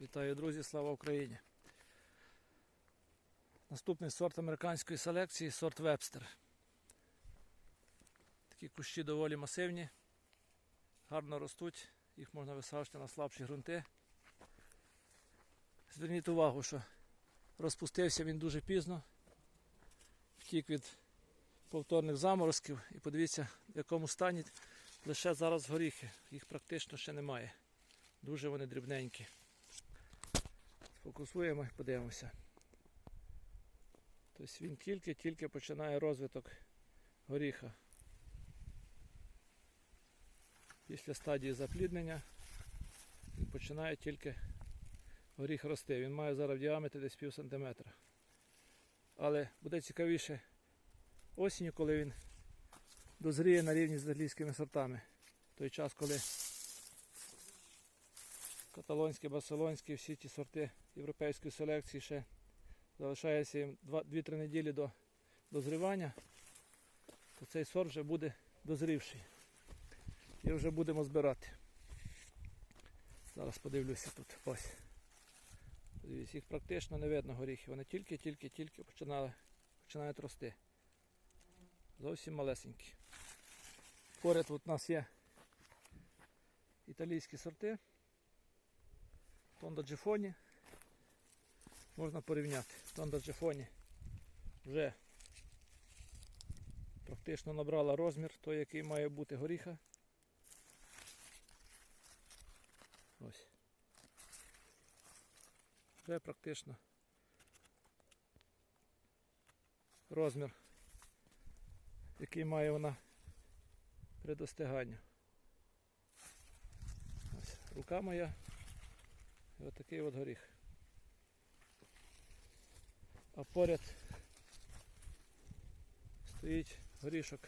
Вітаю, друзі, слава Україні! Наступний сорт американської селекції сорт Вебстер. Такі кущі доволі масивні, гарно ростуть, їх можна висаджувати на слабші ґрунти. Зверніть увагу, що розпустився він дуже пізно, втік від повторних заморозків і подивіться, в якому стані лише зараз горіхи. Їх практично ще немає. Дуже вони дрібненькі. Фокусуємо і подивимося. Тобто він тільки-тільки починає розвиток горіха. Після стадії запліднення він починає тільки горіх рости. Він має зараз в діаметрі десь пів сантиметра. Але буде цікавіше осінню, коли він дозріє на рівні з італійськими сортами. В той час, коли каталонські, барселонські, всі ті сорти європейської селекції ще залишається їм 2-3 неділі до дозрівання, то цей сорт вже буде дозрівший. І вже будемо збирати. Зараз подивлюся тут. Ось. Подивіться, їх практично не видно горіхи. Вони тільки-тільки-тільки починали, починають рости. Зовсім малесенькі. Поряд у нас є італійські сорти. Тонда Джефоні. Можна порівняти. Тонда Джефоні вже практично набрала розмір той, який має бути горіха. Ось. Вже практично розмір, який має вона при достиганню. Ось рука моя. І отакий от горіх. А поряд стоїть горішок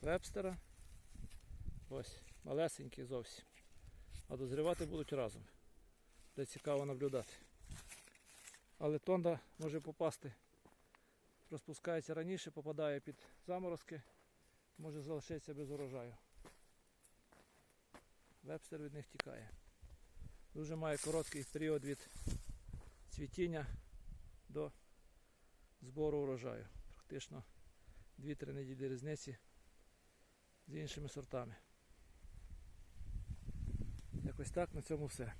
вебстера. Ось, малесенький зовсім. А дозрівати будуть разом. Де цікаво наблюдати. Але тонда може попасти, розпускається раніше, попадає під заморозки, може залишитися без урожаю. Вебстер від них тікає. Дуже має короткий період від цвітіння до збору урожаю. Практично 2-3 неділі різниці з іншими сортами. Якось так на цьому все.